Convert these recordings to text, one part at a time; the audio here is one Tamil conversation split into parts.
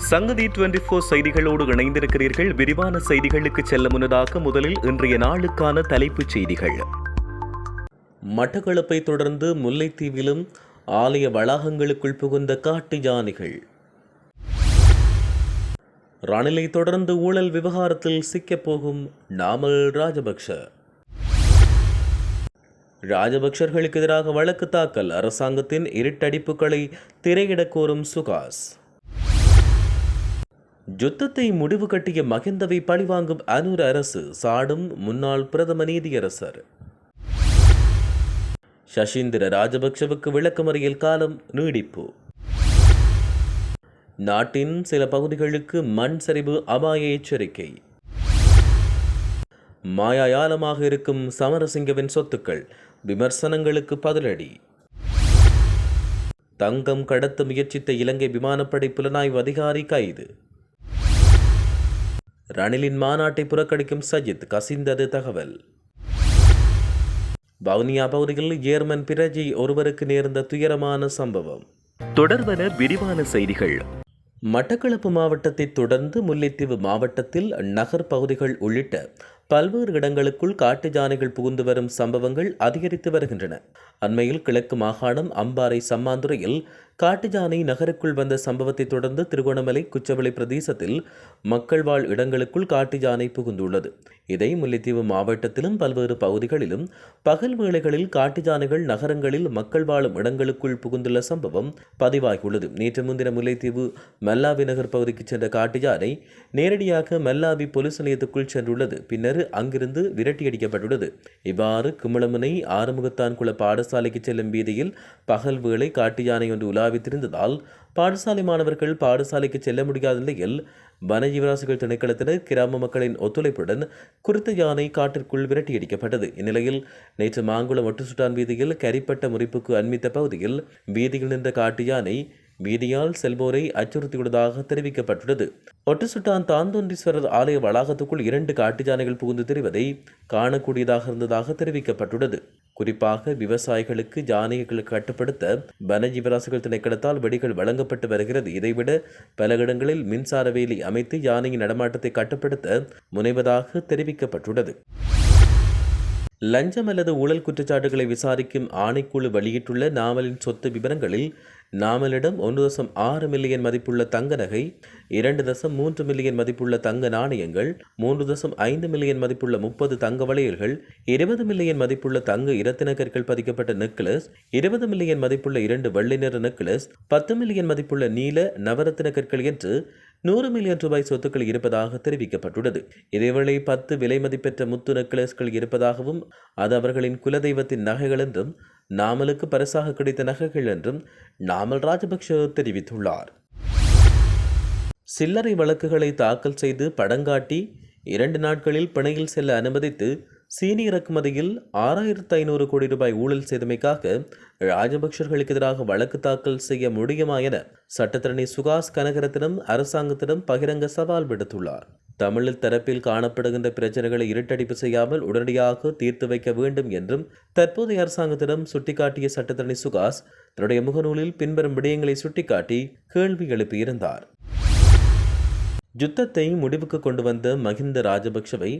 சங்கதி டுவெண்டி போர் செய்திகளோடு இணைந்திருக்கிறீர்கள். விரிவான செய்திகளுக்கு செல்ல முன்னதாக முதலில் இன்றைய நாளுக்கான தலைப்புச் செய்திகள். மட்டக்களப்பை தொடர்ந்து முல்லைத்தீவிலும் ஆலய வளாகங்களுக்குள் புகுந்த காட்டு யானைகள். ரணிலை தொடர்ந்து ஊழல் விவகாரத்தில் சிக்கப்போகும் நாமல் ராஜபக்ஷ. ராஜபக்ஷர்களுக்கு எதிராக வழக்கு தாக்கல் அரசாங்கத்தின் இருட்டடிப்புகளை திரையிடக் கோரும் சுகாஸ். யுத்தத்தை முடிவு கட்டிய மகிந்தவை பழிவாங்கும் அனூர் அரசு சாடும் முன்னாள் பிரதம நீதியரசர். சசீந்திர ராஜபக்சவுக்கு விளக்கமறியல் காலம் நீடிப்பு. நாட்டின் சில பகுதிகளுக்கு மண் சரிவு அபாய எச்சரிக்கை. மாயாயாலமாக இருக்கும் சமரசிங்கவின் சொத்துக்கள் விமர்சனங்களுக்கு பதிலடி. தங்கம் கடத்த முயற்சித்த இலங்கை விமானப்படை புலனாய்வு அதிகாரி கைது. ரணிலின் மாநாட்டை புறக்கணிக்கும் சஜித் கசிந்தது தகவல். வவுனியா பகுதியில் ஜேர்மன் பிரஜை ஒருவருக்கு நேர்ந்த துயரமான சம்பவம். தொடர்வன விரிவான செய்திகள். மட்டக்களப்பு மாவட்டத்தை தொடர்ந்து முல்லைத்தீவு மாவட்டத்தில் நகர் பகுதிகள் உள்ளிட்ட பல்வேறு இடங்களுக்குள் காட்டு யானைகள் புகுந்து வரும் சம்பவங்கள் அதிகரித்து வருகின்றன. அண்மையில் கிழக்கு மாகாணம் அம்பாறை சம்மாந்துறையில் காட்டு யானை நகருக்குள் வந்த சம்பவத்தை தொடர்ந்து திருகோணமலை குச்சவெளி பிரதேசத்தில் மக்கள் வாழ் இடங்களுக்குள் காட்டு யானை புகுந்துள்ளது. இதை முல்லைத்தீவு மாவட்டத்திலும் பல்வேறு பகுதிகளிலும் பகல் வேளைகளில் காட்டு யானைகள் நகரங்களில் மக்கள் வாழும் இடங்களுக்குள் புகுந்துள்ள சம்பவம் பதிவாகியுள்ளது. நேற்று முன்தின முல்லைத்தீவு மல்லாவி நகர் பகுதிக்கு சென்ற காட்டு யானை நேரடியாக மல்லாவி போலீஸ் நிலையத்துக்குள் சென்றுள்ளது. பின்னர் அங்கிருந்து விரட்டி அடிக்கப்பட்டுள்ளது இவ்வாறு குமளமுனை ஆறுமுகத்தான்குள பாடசாலைக்கு செல்லும் வீதியில் பகல் வேளை காட்டு யானை ஒன்று உலாவித்திருந்ததால் பாடசாலை மாணவர்கள் பாடசாலைக்கு செல்ல முடியாத நிலையில் வனஜீவராசிகள் திணைக்களத்தினர் கிராம மக்களின் ஒத்துழைப்புடன் குறித்த யானை காட்டிற்குள் விரட்டியடிக்கப்பட்டது. இந்நிலையில் நேற்று மாங்குளம் ஒட்டுசுட்டான் வீதியில் கரிப்பட்ட முறிப்புக்கு அண்மித்த பகுதியில் வீதியில் நின்ற காட்டு யானை வீதியால் செல்வோரை அச்சுறுத்தியுள்ளதாக தெரிவிக்கப்பட்டுள்ளது. ஒட்டுசுட்டான் தாந்தோன்றீஸ்வரர் ஆலய வளாகத்துக்குள் இரண்டு காட்டு யானைகள் புகுந்து தெரிவதை காணக்கூடியதாக இருந்ததாக தெரிவிக்கப்பட்டுள்ளது. குறிப்பாக விவசாயிகளுக்கு யானைகளை கட்டுப்படுத்த வனஜீவராசிகள் திணைக்களத்தால் வெடிகள் வழங்கப்பட்டு வருகிறது. இதைவிட பல இடங்களில் மின்சார வேலி அமைத்து யானையின் நடமாட்டத்தை கட்டுப்படுத்த முனைவதாக தெரிவிக்கப்பட்டுள்ளது. லஞ்சம் அல்லது ஊழல் குற்றச்சாட்டுகளை விசாரிக்கும் ஆணைக்குழு வெளியிட்டுள்ள நாவலின் சொத்து விவரங்களில் நாமலிடம் ஒன்று தசம் ஆறு மில்லியன் மதிப்புள்ள தங்க நகை இரண்டு தசம் மூன்று மில்லியன் மதிப்புள்ள தங்க நாணயங்கள் மூன்று தசம் ஐந்து மில்லியன் மதிப்புள்ள முப்பது தங்க வளையல்கள் இருபது மில்லியன் மதிப்புள்ள தங்க இரத்தின கற்கள் பதிக்கப்பட்ட நெக்லஸ் இருபது மில்லியன் மதிப்புள்ள இரண்டு வெள்ளை நிற நெக்லஸ் பத்து மில்லியன் மதிப்புள்ள நீல நவரத்தின கற்கள் என்று நூறு மில்லியன் ரூபாய் சொத்துக்கள் இருப்பதாக தெரிவிக்கப்பட்டுள்ளது. இதேவேளை பத்து விலை மதிப்பெற்ற முத்து நெக்லஸ்கள் இருப்பதாகவும் அது அவர்களின் குலதெய்வத்தின் நகைகள் என்றும் நாமலுக்கு பரிசாக கிடைத்த நகைகள் என்றும் நாமல் ராஜபக்ஷ தெரிவித்துள்ளார். சில்லறை வழக்குகளை தாக்கல் செய்து படங்காட்டி இரண்டு நாட்களில் பிணையில் செல்ல அனுமதித்து சீனி இறக்குமதியில் ஆறாயிரத்து ஐநூறு கோடி ரூபாய் ஊழல் செய்தமைக்காக ராஜபக்சர்களுக்கு எதிராக வழக்கு தாக்கல் செய்ய முடியுமா என சட்டத்தரணி சுகாஸ் கனகரத்திடம் அரசாங்கத்திடம் பகிரங்க சவால் விடுத்துள்ளார். தமிழில் தரப்பில் காணப்படுகின்ற பிரச்சனைகளை இருட்டடிப்பு செய்யாமல் உடனடியாக தீர்த்து வைக்க வேண்டும் என்றும் தற்போதைய அரசாங்கத்திடம் சுட்டிக்காட்டிய சட்டத்தரணி சுகாஸ் தன்னுடைய முகநூலில் பின்வரும் விடயங்களை சுட்டிக்காட்டி கேள்வி எழுப்பியிருந்தார். யுத்தத்தை முடிவுக்கு கொண்டு வந்த மஹிந்த ராஜபக்ஷவை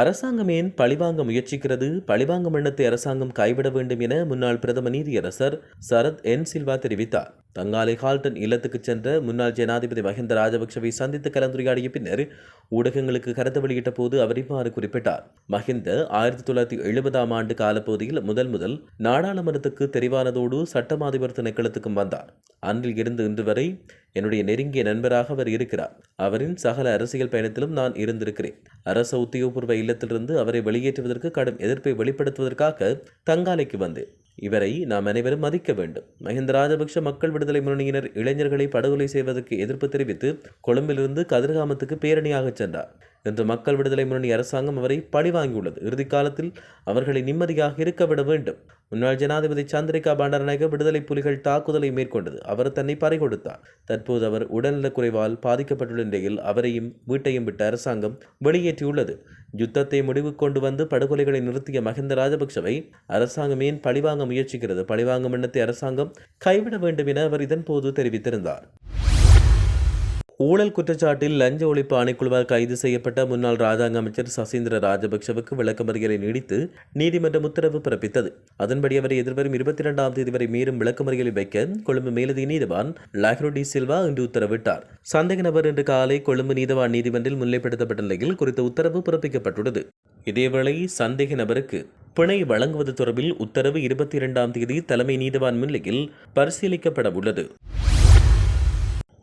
அரசாங்கம் ஏன் பழிவாங்க முயற்சிக்கிறது? பழிவாங்கும் எண்ணத்தை அரசாங்கம் கைவிட வேண்டும் என முன்னாள் பிரதம நீதியரசர் சரத் என் சில்வா தெரிவித்தார். தங்காலை ஹால்டன் இல்லத்துக்கு சென்ற முன்னாள் ஜனாதிபதி மஹிந்த ராஜபக்சவை சந்தித்து கலந்துரையாடிய பின்னர் ஊடகங்களுக்கு கருத்து வெளியிட்ட போது அவர் இவ்வாறு குறிப்பிட்டார். மஹிந்த ஆயிரத்தி தொள்ளாயிரத்தி எழுபதாம் ஆண்டு காலப்பகுதியில் முதல் முதல் நாடாளுமன்றத்துக்கு தெரிவானதோடு சட்டமாதிபர் திணைக்களத்துக்கும் வந்தார். அன்றில் இருந்து இன்று வரை என்னுடைய நெருங்கிய நண்பராக அவர் இருக்கிறார். அவரின் சகல அரசியல் பயணத்திலும் நான் இருந்திருக்கிறேன். அரச உத்தியோகபூர்வ இல்லத்திலிருந்து அவரை வெளியேற்றுவதற்கு கடும் எதிர்ப்பை வெளிப்படுத்துவதற்காக தங்காலைக்கு வந்தேன். இவரை நாம் அனைவரும் மதிக்க வேண்டும். மஹிந்த ராஜபக்ஷ மக்கள் விடுதலை முன்னணியினர் இளைஞர்களை படுகொலை செய்வதற்கு எதிர்ப்பு தெரிவித்து கொழும்பிலிருந்து கதிர்காமத்துக்கு பேரணியாகச் சென்றார். இன்று மக்கள் விடுதலை முன்னணி அரசாங்கம் அவரை பழிவாங்கியுள்ளது இறுதி காலத்தில் அவர்களை நிம்மதியாக இருக்க விட வேண்டும். முன்னாள் ஜனாதிபதி சந்திரிகா பண்டாரநாயக விடுதலை புலிகள் தாக்குதலை மேற்கொண்டது. அவர் தன்னை பறிகொடுத்தார் தற்போது அவர் உடல்நலக் குறைவால் பாதிக்கப்பட்டுள்ள நிலையில் அவரையும் வீட்டையும் விட்ட அரசாங்கம் வெளியேற்றியுள்ளது. யுத்தத்தை முடிவு கொண்டு வந்து படுகொலைகளை நிறுத்திய மஹிந்த ராஜபக்சவை அரசாங்கம் ஏன் பழிவாங்க முயற்சிக்கிறது? பழிவாங்கும் எண்ணத்தை அரசாங்கம் கைவிட வேண்டும் என அவர் இதன்போது தெரிவித்திருந்தார். ஊழல் குற்றச்சாட்டில் லஞ்ச ஒழிப்பு ஆணைக்குழுவால் கைது செய்யப்பட்ட முன்னாள் ராஜாங்க அமைச்சர் சசீந்திர ராஜபக்சவுக்கு விளக்கமறியலை நீடித்து நீதிமன்றம் உத்தரவு பிறப்பித்தது. அதன்படி அவரை எதிர்வரும் இருபத்தி இரண்டாம் தேதி வரை மீறும் விளக்கமறியலை வைக்க கொழும்பு மேலதிக நீதிவான் லாக்ரோடி சில்வா இன்று உத்தரவிட்டார். சந்தேக நபர் இன்று காலை கொழும்பு நீதிவான் நீதிமன்றில் முன்னிலைப்படுத்தப்பட்ட நிலையில் குறித்த உத்தரவு பிறப்பிக்கப்பட்டுள்ளது. இதேவேளை சந்தேக நபருக்கு பிணை வழங்குவது தொடர்பில் உத்தரவு இருபத்தி இரண்டாம் தேதி தலைமை நீதிவான் முன்னிலையில் பரிசீலிக்கப்பட உள்ளது.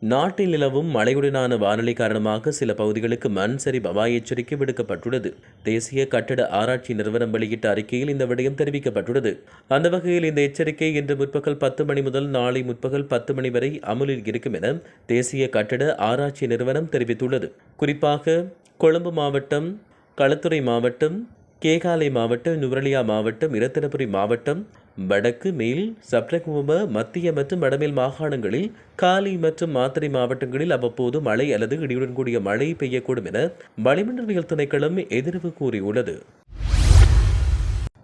நாட்டில் நிலவும் மழையுடனான வானிலை காரணமாக சில பகுதிகளுக்கு மண் சரி அபாய எச்சரிக்கை விடுக்கப்பட்டுள்ளது. தேசிய கட்டட ஆராய்ச்சி நிறுவனம் வெளியிட்ட அறிக்கையில் இந்த விடயம் தெரிவிக்கப்பட்டுள்ளது. அந்த வகையில் இந்த எச்சரிக்கை இன்று முற்பகல் பத்து மணி முதல் நாளை முற்பகல் பத்து மணி வரை அமலில் இருக்கும் என தேசிய கட்டட ஆராய்ச்சி நிறுவனம் தெரிவித்துள்ளது. குறிப்பாக கொழும்பு மாவட்டம் களத்துறை மாவட்டம் கேகாலை மாவட்டம் நுவரலியா மாவட்டம் இரத்தினபுரி மாவட்டம் வடக்கு மேல் சப்ரகும மத்திய மற்றும் வடமேல் மாகாணங்களில் காலி மற்றும் மாத்திரை மாவட்டங்களில் அவ்வப்போது மழை அல்லது இடியுடன் கூடிய மழை பெய்யக்கூடும் என வளிமண்டலவியல் திணைக்களம் எதிர்வு கூறியுள்ளது.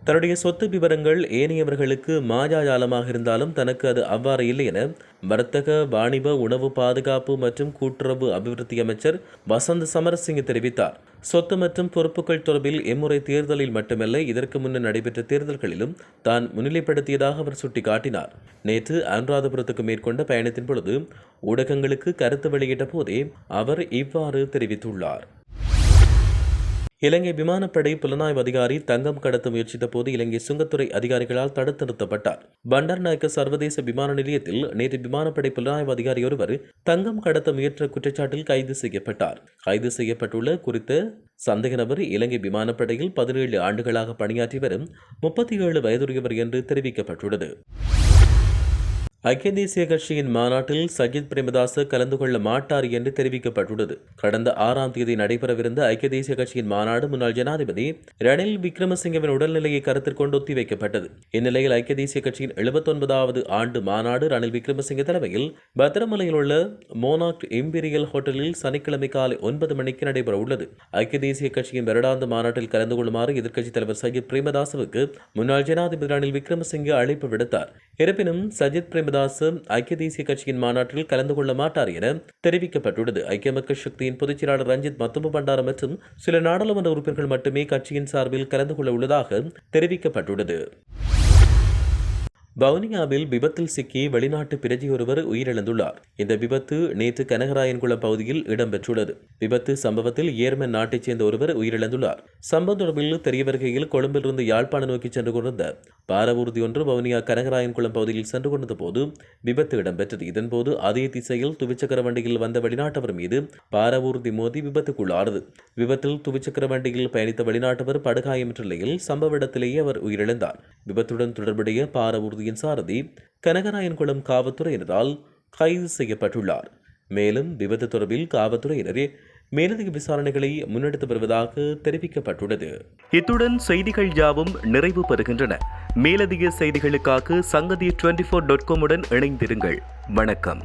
தன்னுடைய சொத்து விவரங்கள் ஏனையவர்களுக்கு மாயாஜாலமாக இருந்தாலும் தனக்கு அது அவ்வாறு இல்லை என வர்த்தக வாணிப உணவு பாதுகாப்பு மற்றும் கூட்டுறவு அபிவிருத்தி அமைச்சர் வசந்த் சமரசிங்க தெரிவித்தார். சொத்து மற்றும் பொறுப்புகள் தொடர்பில் எம்முறை தேர்தலில் மட்டுமல்ல இதற்கு முன்னர் நடைபெற்ற தேர்தல்களிலும் தான் முன்னிலைப்படுத்தியதாக அவர் சுட்டிக்காட்டினார். நேற்று அனுராதபுரத்துக்கு மேற்கொண்ட பயணத்தின் பொழுது ஊடகங்களுக்கு கருத்து வெளியிட்ட போதே அவர் இவ்வாறு தெரிவித்துள்ளார். இலங்கை விமானப்படை புலனாய்வு அதிகாரி தங்கம் கடத்த முயற்சித்த போது இலங்கை சுங்கத்துறை அதிகாரிகளால் தடுத்து நிறுத்தப்பட்டார். பண்டார்நாயக்க சர்வதேச விமான நிலையத்தில் நேற்று விமானப்படை புலனாய்வு அதிகாரி ஒருவர் தங்கம் கடத்த முயற்ற குற்றச்சாட்டில் கைது செய்யப்பட்டார். கைது செய்யப்பட்டுள்ள குறித்த சந்தேக நபர் இலங்கை விமானப்படையில் பதினேழு ஆண்டுகளாக பணியாற்றி வரும் முப்பத்தி ஏழு வயதுடையவர் என்று தெரிவிக்கப்பட்டுள்ளது. ஐக்கிய தேசிய கட்சியின் மாநாட்டில் சஜித் பிரேமதாச கலந்து கொள்ள மாட்டார் என்று தெரிவிக்கப்பட்டுள்ளது. கடந்த ஆறாம் தேதி நடைபெறவிருந்த ஐக்கிய தேசிய கட்சியின் மாநாடு முன்னாள் ஜனாதிபதி ரணில் விக்ரமசிங்கவின் உடல்நிலையை கருத்தில் கொண்டு ஒத்திவைக்கப்பட்டது. இந்நிலையில் ஐக்கிய தேசிய கட்சியின் எழுபத்தொன்பதாவது ஆண்டு மாநாடு ரணில் விக்ரமசிங்க தலைமையில் பத்திரமலையில் உள்ள மோனாக்ட் இம்பீரியல் ஹோட்டலில் சனிக்கிழமை காலை ஒன்பது மணிக்கு நடைபெற உள்ளது. ஐக்கிய தேசிய கட்சியின் வருடாந்த மாநாட்டில் கலந்து கொள்ளுமாறு எதிர்க்கட்சித் தலைவர் சஜித் பிரேமதாசவுக்கு முன்னாள் ஜனாதிபதி ரணில் விக்ரமசிங்கே அழைப்பு விடுத்தார். இருப்பினும் சஜித் பிரேமதாஸ் சிவதாசு ஐக்கிய தேசிய கட்சியின் மாநாட்டில் கலந்து கொள்ள மாட்டார் என தெரிவிக்கப்பட்டுள்ளது. ஐக்கிய மக்கள் சக்தியின் பொதுச் செயலாளர் ரஞ்சித் மத்தும பண்டாரம் மற்றும் சில நாடாளுமன்ற உறுப்பினர்கள் மட்டுமே கட்சியின் சார்பில் கலந்து கொள்ள உள்ளதாக தெரிவிக்கப்பட்டுள்ளது. வவுனியாவில் விபத்தில் சிக்கி வெளிநாட்டு பிரஜை ஒருவர் உயிரிழந்துள்ளார். இந்த விபத்து நேற்று கனகராயன்குளம் பகுதியில் இடம்பெற்றுள்ளது. விபத்து சம்பவத்தில் ஏர்மன் நாட்டைச் சேர்ந்த ஒருவர் உயிரிழந்துள்ளார். சம்பவம் தொடர்பில் தெரிய வருகையில் கொழும்பிலிருந்து யாழ்ப்பாணம் நோக்கி சென்று கொண்டிருந்த பாரவூர்தி ஒன்று வவுனியா கனகராயன்குளம் பகுதியில் சென்று கொண்டிருந்த போது விபத்து இடம்பெற்றது. இதன்போது அதே திசையில் துவிச்சக்கர வண்டியில் வந்த வெளிநாட்டவர் மீது பாரவூர்தி மோதி விபத்துக்குள்ளானது விபத்தில் துவிச்சக்கர வண்டியில் பயணித்த வெளிநாட்டவர் படுகாயமற்ற நிலையில் சம்பவ இடத்திலேயே அவர் உயிரிழந்தார். விபத்துடன் தொடர்புடைய பாரவூர்தி பகுதியின் சாரதி கனகராயன்குளம் காவல்துறையினரால் கைது செய்யப்பட்டுள்ளார். மேலும் விபத்து தொடர்பில் காவல்துறையினரே மேலதிக விசாரணைகளை முன்னெடுத்து வருவதாக தெரிவிக்கப்பட்டுள்ளது. இத்துடன் செய்திகள் யாவும் நிறைவு பெறுகின்றன. மேலதிக செய்திகளுக்காக சங்கதி டுவெண்டி ஃபோர் டாட் காமுடன் இணைந்திருங்கள். வணக்கம்.